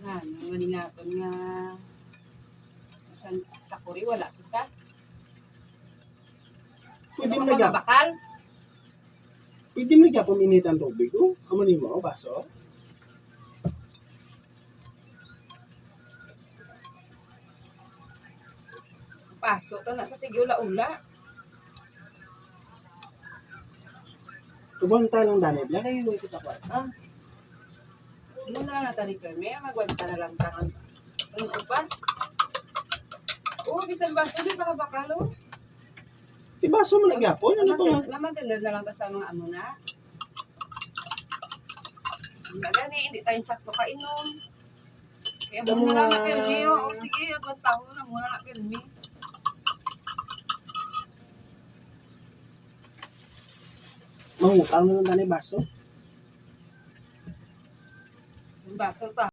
Na, nang maninaton nga isang takuri, wala kita. Pwede Ano mo nagyap. mabakal? Pwede mo nagyap uminit ang tubig. Oh, amo ni mo, baso. Pasok ka na sa sige ula-ula. Tubon ta lang dani. Lagay mo kita kwarta. Ano na lang natin ni Perme, magwanta na lang tangan. Ano upan? Oo, bisan baso di nakabakalo. Di baso mo nagyapon. Ano to nga? Na lang ta sa mga amo na. Gani, hindi tayong tsakto kainom. Kaya muna lang na Perme. Oo, sige, ko na muna na Perme. Mangutang na lang dani baso. Embaixo, eu.